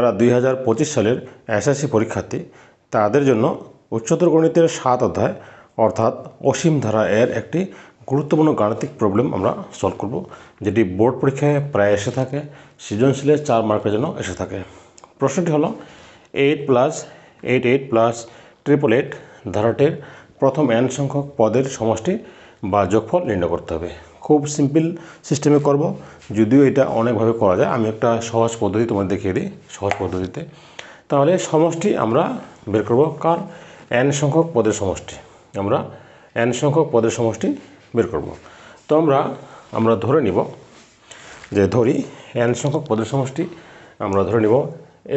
যারা দুই হাজার পঁচিশ সালের এসএসসি পরীক্ষার্থী, তাদের জন্য উচ্চতর গণিতের সাত অধ্যায় অর্থাৎ অসীম ধারা এর একটি গুরুত্বপূর্ণ গাণিতিক প্রবলেম আমরা সলভ করব, যেটি বোর্ড পরীক্ষায় প্রায় এসে থাকে সৃজনশীলের চার মার্কের জন্য এসে থাকে। প্রশ্নটি হলো eight plus eight eight plus triple eight ধারাটির প্রথম এন সংখ্যক পদের সমষ্টি বা যোগফল নির্ণয় করতে হবে। খুব সিম্পল সিস্টেমে করব। যদিও এটা অনেকভাবে করা যায়। আমি একটা সহজ পদ্ধতি তোমাদের দেখিয়ে দিই, সহজ পদ্ধতিতে। তাহলে সমষ্টি আমরা বের করব কার? এন সংখ্যক পদের সমষ্টি। আমরা এন সংখ্যক পদের সমষ্টি বের করব। তো আমরা আমরা ধরে নিব যে ধরি এন সংখ্যক পদের সমষ্টি, আমরা ধরে নিব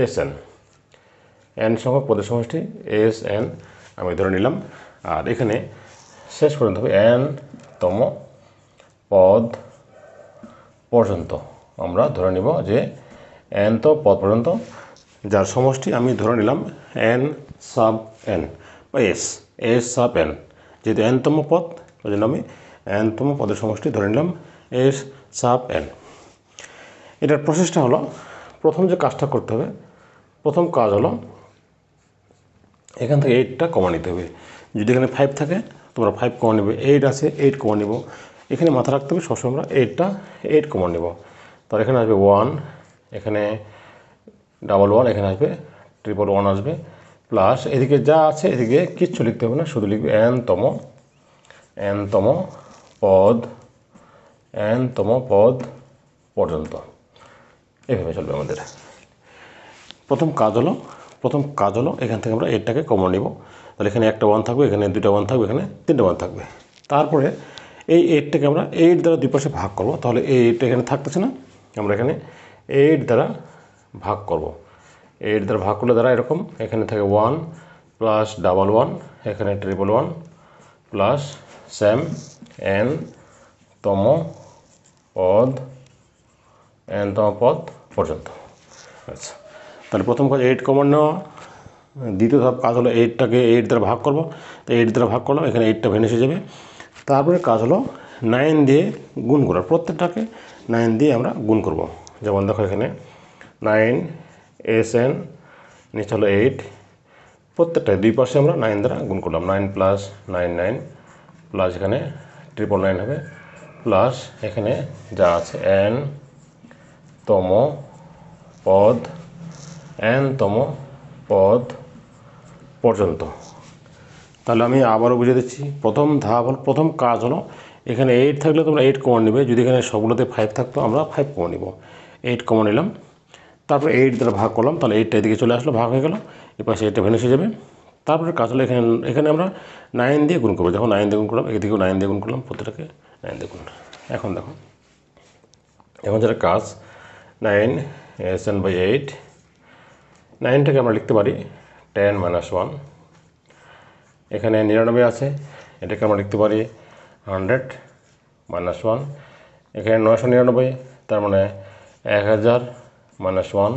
এস এন এন সংখ্যক পদের সমষ্টি এস এন আমি ধরে নিলাম। আর এখানে শেষ পর্যন্ত হবে এন তম পদ পর্যন্ত। আমরা ধরে নিব যে এন তো পদ পর্যন্ত। যার সমষ্টি আমি ধরে নিলাম এন সাব এন বা এস এস সাব এন যেহেতু এনতম পদ ওই জন্য আমি এনতম পদের সমষ্টি ধরে নিলাম এস সাব এন এটার প্রসেসটা হলো, প্রথম যে কাজটা করতে হবে, প্রথম কাজ হলো এখান থেকে এইটটা কমা নিতে হবে। যদি এখানে ফাইভ থাকে, তোমরা ফাইভ কমা নেবে এইট আছে এইট কমা নেব। এখানে মাথা রাখতে হবে, সবসময় আমরা এইটটা এইট কমা নেব। তার এখানে আসবে ওয়ান এখানে ডাবল ওয়ান এখানে আসবে ট্রিপল ওয়ান আসবে। প্লাস এদিকে যা আছে এদিকে কিচ্ছু লিখতে হবে না, শুধু লিখবে এনতম এনতম পদ এনতম পদ পর্যন্ত। এভাবে চলবে আমাদের। প্রথম কাজ হলো, প্রথম কাজ হলো এখান থেকে আমরা এইটটাকে কমন নিব। তাহলে এখানে একটা ওয়ান থাকবে, এখানে দুইটা ওয়ান থাকবে, এখানে তিনটা ওয়ান থাকবে। তারপরে এই এইটটাকে আমরা এইট দ্বারা দুই পাশে ভাগ করব। তাহলে এই এইটটা এখানে থাকতেছে না। আমরা এখানে এইট দ্বারা ভাগ করব। এইট দ্বারা ভাগ করলে দ্বারা এরকম, এখানে থাকে ওয়ান প্লাস ডাবল ওয়ান এখানে triple one plus sum N তম পদ এন তম পদ পর্যন্ত। আচ্ছা তাহলে প্রথম কাজ এইট কমন নেওয়া। দ্বিতীয় ধাপ কাজ হলো এইটটাকে এইট দ্বারা ভাগ করব। তো এইট দ্বারা ভাগ করলাম, এখানে এইটটা ভেনে এসে যাবে। তারপরে কাজ হলো নাইন দিয়ে গুণ করা। প্রত্যেকটাকে নাইন দিয়ে আমরা গুণ করব। যেমন দেখো এখানে নাইন, এস এন, নিচে হলো এইট। প্রত্যেকটায় দুই পাশে আমরা নাইন দ্বারা গুণ করলাম। Nine plus nine nine, plus এখানে ট্রিপল নাইন হবে। প্লাস এখানে যা আছে, এন তম পদ, এন তম পদ পর্যন্ত। তাহলে আমি আবারও বুঝে দিচ্ছি। প্রথম ধাপ হল প্রথম কাজ হলো এখানে এইট থাকলে তোমরা এইট কমন নেবে। যদি এখানে সবগুলোতে ফাইভ থাকতো, আমরা ফাইভ কমন নিব। এইট কমন নিলাম। তারপরে এইট দ্বারা ভাগ করলাম। তাহলে এইটটা এদিকে চলে আসলো, ভাগ হয়ে গেল। এপাশে এইটটা ভেনে এসে যাবে। তারপরে কাজ হলো এখানে এখানে আমরা নাইন দিয়ে গুণ করব। যখন নাইন দিয়ে গুণ করলাম, এদিকেও নাইন দিয়ে গুণ করলাম, প্রত্যেকটাকে নাইন দিয়ে গুণ এখন দেখো। এখন যেটা কাজ nine S N by eight নাইনটাকে আমরা লিখতে পারি টেন মাইনাস ওয়ান এখানে নিরানব্বই আছে। এটাকে আমরা লিখতে পারি হান্ড্রেড মাইনাস ওয়ান এখানে নয়শো নিরানব্বই, তার মানে এক হাজার মাইনাস ওয়ান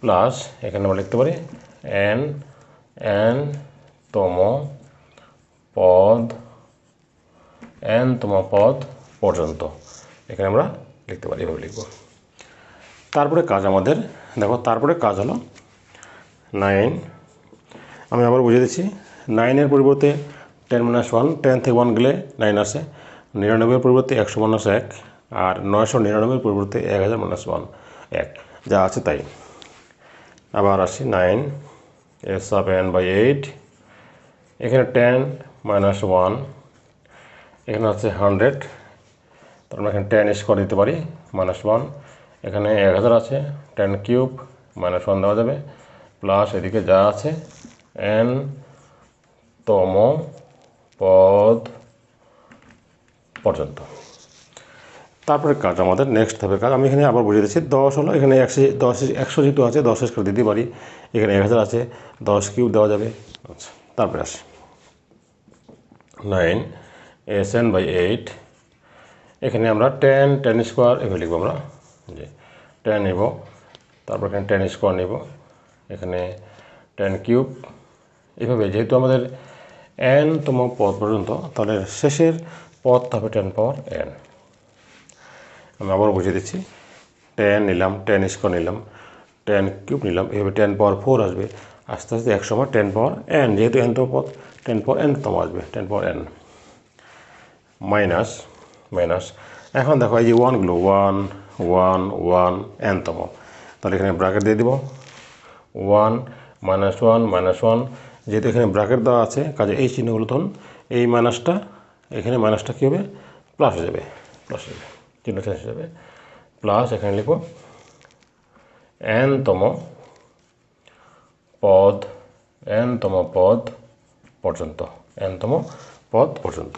প্লাস এখানে আমরা লিখতে পারি এন এন তম পদ এন তম পদ পর্যন্ত। এখানে আমরা লিখতে পারি, এভাবে লিখব। তারপরে কাজ আমাদের, দেখো, তারপরে কাজ হলো নাইন আমি আবার বুঝে দিচ্ছি নাইনের পরিবর্তে টেন মাইনাস ওয়ান টেন থেকে ওয়ান গেলে নাইন আসে। নিরানব্বইয়ের পরিবর্তে একশো মাইনাস এক, আর নয়শো নিরানব্বইয়ের পরিবর্তে এক হাজার মাইনাস ওয়ান এক। যা আছে তাই। আবার আসি nine S of N by eight এখানে টেন মাইনাস ওয়ান এখানে আছে হান্ড্রেড তার মানে এখানে টেন স্কোয়ার দিতে পারি মাইনাস ওয়ান এখানে এক হাজার আছে টেন কিউব মাইনাস ওয়ান দেওয়া যাবে। প্লাস এদিকে যা আছে এন তম পদ পর্যন্ত। তারপরে কাজ, আমাদের নেক্সট হবে কাজ, আমি এখানে আবার বুঝিয়ে দিচ্ছি, দশ হলো, এখানে একশো দশ একশো যেহেতু আছে, দশ স্কোয়ার দিতে পারি এখানে এক হাজার আছে, দশ কিউব দেওয়া যাবে। আচ্ছা তারপরে আসি। Nine S N by eight, এখানে আমরা টেন টেন স্কোয়ার এভাবে লিখব আমরা যে টেন নেব, তারপর এখানে টেন স্কোয়ার নেব, এখানে টেন কিউব, এভাবে যেহেতু আমাদের এন তম পদ পর্যন্ত, তাহলে শেষের পদ হবে টেন পাওয়ার এন আমি আবার বুঝিয়ে দিচ্ছি টেন নিলাম টেন স্কোয়ার নিলাম টেন কিউব নিলাম এভাবে টেন পাওয়ার ফোর আসবে। আস্তে আস্তে এক সময় টেন পাওয়ার এন যেহেতু এন তম পদ টেন পাওয়ার এন তম আসবে ten power N minus minus এখন দেখো, এই যে ওয়ানগুলো ওয়ান ওয়ান ওয়ান এনতম তাহলে এখানে ব্র্যাকেট দিয়ে দিব। One minus one minus one যেহেতু এখানে ব্র্যাকেট দেওয়া আছে, কাজে এই চিহ্নগুলো তখন এই মাইনাসটা, এখানে মাইনাসটা কী হবে? প্লাস হয়ে যাবে প্লাস হয়ে যাবে, চিহ্ন হয়ে যাবে। প্লাস এখানে লিখব এনতম পদ এনতম পদ পর্যন্ত এনতম পদ পর্যন্ত।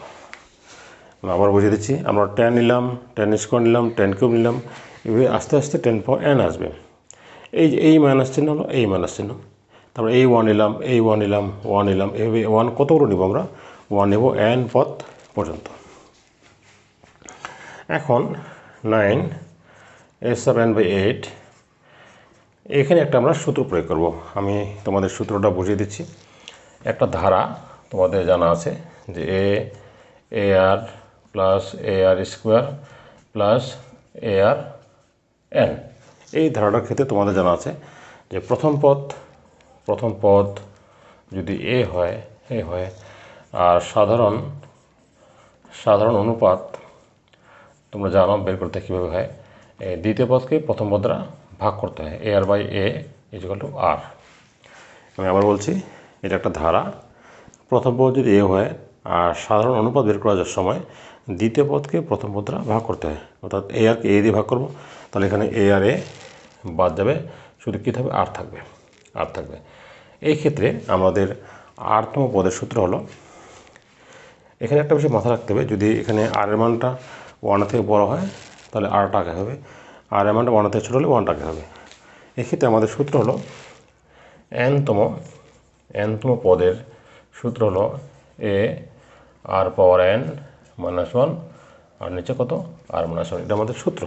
আবার বুঝিয়ে দিচ্ছি, আমরা টেন নিলাম টেন স্কোয়ার নিলাম টেন কিউব নিলাম, এভাবে আস্তে আস্তে টেন পাওয়ার এন আসবে। এই যে এই মাইনাস চিহ্ন হলো এই মাইনাস চিহ্ন। তারপর এই ওয়ান নিলাম এই ওয়ান নিলাম ওয়ান নিলাম এভাবে ওয়ান কতগুলো নিব আমরা? ওয়ান নেব এন পথ পর্যন্ত। এখন nine S seven by eight এখানে একটা আমরা সূত্র প্রয়োগ করব। আমি তোমাদের সূত্রটা বুঝিয়ে দিচ্ছি। একটা ধারা তোমাদের জানা আছে যে A A R plus A R square plus A R N এই ধারাটার ক্ষেত্রে তোমাদের জানা আছে যে প্রথম পদ প্রথম পদ যদি এ হয় এ হয়, আর সাধারণ সাধারণ অনুপাত তোমরা জানো, বের করতে কীভাবে হয়? দ্বিতীয় পদকে প্রথম পদ ভাগ করতে হয়, A R by A equal to R আমি আবার বলছি, এটা একটা ধারা। প্রথম পদ যদি এ হয়, আর সাধারণ অনুপাত বের করার সময় দ্বিতীয় পদকে প্রথম পদ দ্বারা ভাগ করতে হয়, অর্থাৎ এ আরকে এ দিয়ে ভাগ করব। তাহলে এখানে এ আর এ বাদ যাবে, শুধু কী থাকবে? আর থাকবে। আর থাকবে। এই ক্ষেত্রে আমাদের আরতম পদের সূত্র হলো, এখানে একটা বিষয় মাথা রাখতে হবে, যদি এখানে আর এর মানটা ওয়ানের থেকে বড় হয়, তাহলে আর টাকা হবে। আর এর মানটা ওয়ান থেকে ছোটো হলে ওয়ান টাকা হবে। এক্ষেত্রে আমাদের সূত্র হলো এনতম এনতম পদের সূত্র হলো A R power N minus one R নিচে কত? আর মাইনাস ওয়ান এটা আমাদের সূত্র।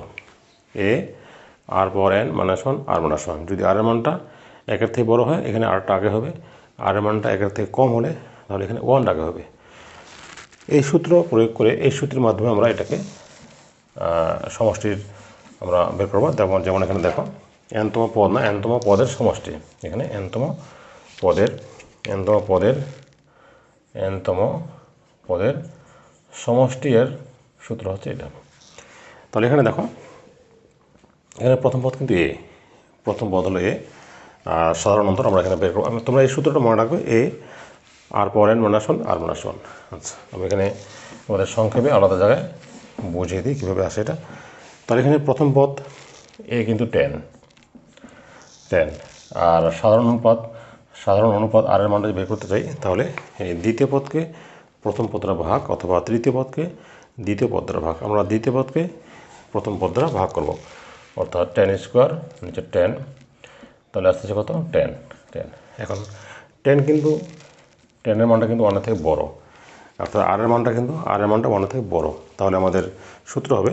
A R power N minus one R minus one যদি আর এর মানটা একের থেকে বড় হয়, এখানে আরটা আগে হবে আর মানটা একের থেকে কম হলে তাহলে এখানে ওয়ান আগে হবে। এই সূত্র প্রয়োগ করে এই সূত্রের মাধ্যমে আমরা এটাকে সমষ্টির আমরা বের করব। যেমন যেমন এখানে দেখো এনতম পদ না এনতম পদের সমষ্টি। এখানে এনতম পদের এনতম পদের এনতম পদের সমষ্টি এর সূত্র হচ্ছে এটা। তাহলে এখানে দেখো, এখানে প্রথম পদ কিন্তু এ প্রথম পদ হলো এ আর সাধারণ অন্তর আমরা এখানে বের করব। তোমরা এই সূত্রটা মনে রাখবে, এ, আর পর N minus one R minus one আচ্ছা আমি এখানে আমাদের সংক্ষেপে আলাদা জায়গায় বুঝিয়ে দিই কীভাবে আসে এটা। তাহলে এখানে প্রথম পদ এ কিন্তু টেন টেন আর সাধারণ অনুপাত সাধারণ অনুপাত আর এর মানটা বের করতে চাই, তাহলে এই দ্বিতীয় পদকে প্রথম পদ দ্বারা ভাগ অথবা তৃতীয় পদকে দ্বিতীয় পদ দ্বারা ভাগ। আমরা দ্বিতীয় পদকে প্রথম পদ দ্বারা ভাগ করব। অর্থাৎ টেন স্কোয়ার নিচে টেন তাহলে আসতেছে কত? টেন টেন এখন টেন কিন্তু টেনের মানটা কিন্তু ওয়ানের থেকে বড়। অর্থাৎ আর এর মানটা কিন্তু আর এর মানটা ওয়ানের থেকে বড়। তাহলে আমাদের সূত্র হবে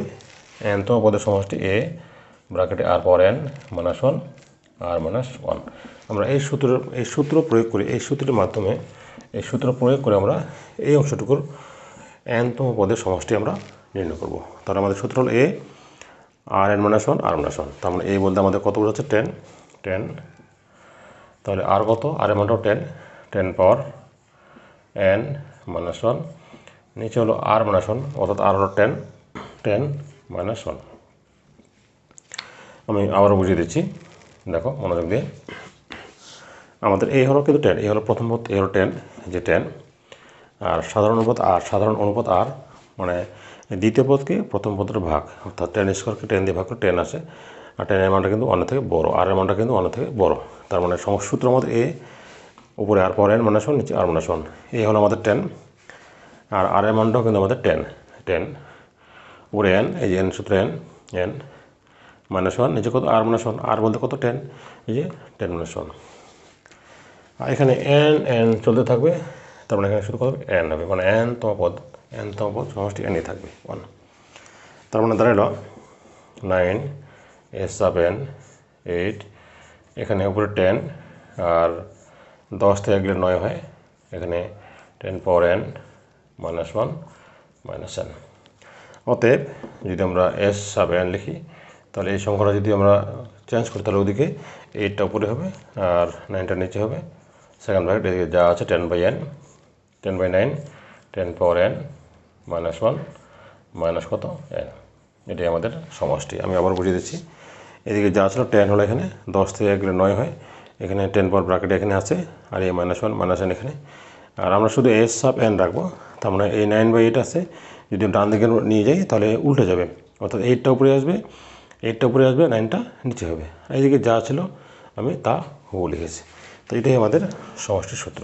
এনতম পদের সমষ্টি এ ব্রাকেটে আর পর N minus one R minus one আমরা এই সূত্র এই সূত্র প্রয়োগ করি। এই সূত্রের মাধ্যমে এই সূত্র প্রয়োগ করে আমরা এই অংশটুকুর এনতম পদের সমষ্টি আমরা নির্ণয় করব। তাহলে আমাদের সূত্র হল A R N minus one R minus one তার মানে এই বলতে আমাদের কত হচ্ছে? টেন টেন তাহলে আর কত? আর এর মানটাও ten ten power N minus one নিচে হলো আর মাইনাস ওয়ান অর্থাৎ আর হলো টেন টেন মাইনাস ওয়ান আমি আবারও বুঝিয়ে দিচ্ছি, দেখো মনোযোগ দিয়ে। আমাদের এই হলো কিন্তু টেন এই হলো প্রথম পদ এই হলো টেন যে টেন আর সাধারণ অনুপাত আর সাধারণ অনুপাত আর মানে দ্বিতীয় পদকে প্রথম পদের ভাগ, অর্থাৎ টেন স্কোয়ারকে টেন দিয়ে ভাগ করে টেন আসে। আর টেনের মানটা কিন্তু অনেক থেকে বড়, আর এর মানটা কিন্তু অনেক থেকে বড়। তার মানে সমস্ত সূত্র আমাদের এ উপরে আর পর এন মাইনাস নিচে আর মাইনাস এই হলো আমাদের টেন আর আর এর মানটাও কিন্তু আমাদের টেন টেন উপরে এন এই যে এন সূত্র এন এন মাইনাস ওয়ান নিচে কত আর মাইনাস আর বলতে কত টেন এই যে টেন মাইনাস ওয়ান আর এখানে এন এন চলতে থাকবে, তার মানে এখানে শুধু কত এন হবে মানে এন তম পদ এন তম পদ, সমষ্টি এনই থাকবে ওয়ান তার মানে দাঁড়াল নাইন এ সেভেন এইট এখানে উপরে টেন আর দশ থেকে গেলে নয় হয়। এখানে ten power N minus one minus N অতএব যদি আমরা এস সাব এন লিখি, তাহলে এই সংখ্যাটা যদি আমরা চেঞ্জ করি, তাহলে ওদিকে এইটটা উপরে হবে আর নাইনটা নিচে হবে। সেকেন্ড ব্র্যাকেট এদিকে যা আছে ten by N ten by nine ten power N minus one minus কত? এন এটাই আমাদের সমষ্টি। আমি আবার বুঝিয়ে দিচ্ছি। এদিকে যা ছিল টেন হলো এখানে, দশ থেকে এক গেলে নয় হয়। এখানে টেন পাওয়ার ব্র্যাকেট এখানে আছে, আর এই মাইনাস ওয়ান মাইনাস এন এখানে। আর আমরা শুধু এস সাব এন রাখব, তার মানে এই নাইন বাই এইট আছে, যদি ডান দিকে নিয়ে যাই, তাহলে উল্টে যাবে। অর্থাৎ এইটটা উপরে আসবে এইটটা উপরে আসবে নাইনটা নিচে হবে। এইদিকে যা ছিল, আমি তা হুবু লিখেছি। তো এটাই আমাদের সমষ্টির সূত্র।